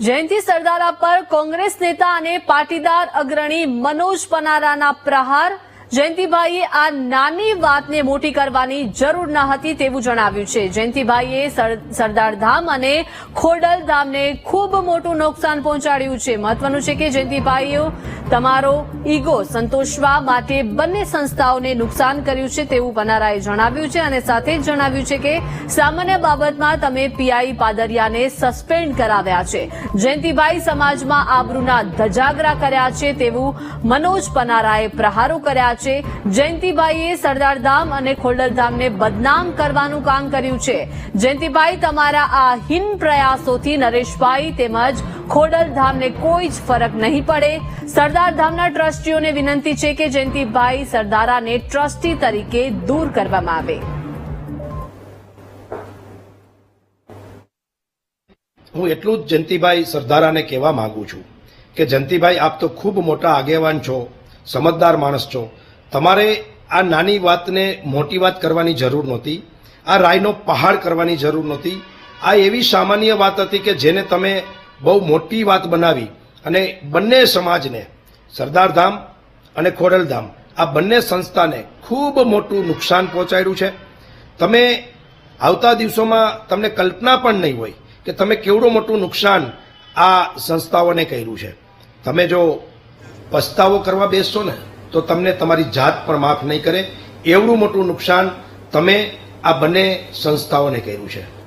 જયંતિ સરદારા પર કોંગ્રેસ નેતા અને પાટીદાર અગ્રણી મનોજ પનારાના પ્રહાર જયંતિભાઈએ આ નાની વાતને મોટી કરવાની જરૂર ન હતી તેવું જણાવ્યું છે. જયંતિભાઈએ સર- સરદાર ધામ અને ખોડલ ધામને ખૂબ મોટું નુકસાન પહોંચાડ્યું છે. મહત્વનું છે કે જયંતિભાઈએ તમારો ઈગો સંતોષવા માટે બંને સંસ્થાઓને નુકસાન કર્યું છે તેવું પનારાએ જણાવ્યું છે અને સાથે જ જણાવ્યું છે કે સામાન્ય બાબતમાં તમે પીઆઈ પાદરિયાને સસ્પેન્ડ કરાવ્યા છે. જયંતિભાઈ સમાજમાં આબરૂના ધજાગરા કર્યા છે તેવું મનોજ પનારાએ પ્રહારો કર્યા છે. જયંતિભાઈએ સરદારધામ અને ખોડલધામને બદનામ કરવાનું કામ કર્યું છે. જયંતિભાઈ તમારા આ હિન પ્રયાસોથી નરેશભાઈ તેમજ ખોડલધામને કોઈ જ ફરક નહીં પડે. સરદારધામના ટ્રસ્ટીઓને વિનંતી છે કે જયંતિભાઈ સરદારાને ટ્રસ્ટી તરીકે દૂર કરવામાં આવે. હું એટલું જ જયંતિભાઈ સરદારાને કહેવા માંગુ છું કે જયંતિભાઈ આપ તો ખૂબ મોટા આગેવાન છો, સમજદાર માણસ છો. તમારે આ નાની વાતને મોટી વાત કરવાની જરૂર નહોતી. આ રાયનો પહાડ કરવાની જરૂર નહોતી. આ એવી સામાન્ય વાત હતી કે જેને તમે બહુ મોટી વાત બનાવી અને બંને સમાજને સરદારધામ અને ખોડલધામ આ બંને સંસ્થાને ખૂબ મોટું નુકસાન પહોંચાડ્યું છે. તમે આવતા દિવસોમાં તમને કલ્પના પણ નહીં હોય કે તમે કેવડું મોટું નુકસાન આ સંસ્થાઓને કર્યું છે. તમે જો પસ્તાવો કરવા બેસશો ને તો તમને તમારી જાત પણ માફ નહીં કરે. એવડું મોટું નુકસાન તમે આ બંને સંસ્થાઓને કર્યું છે.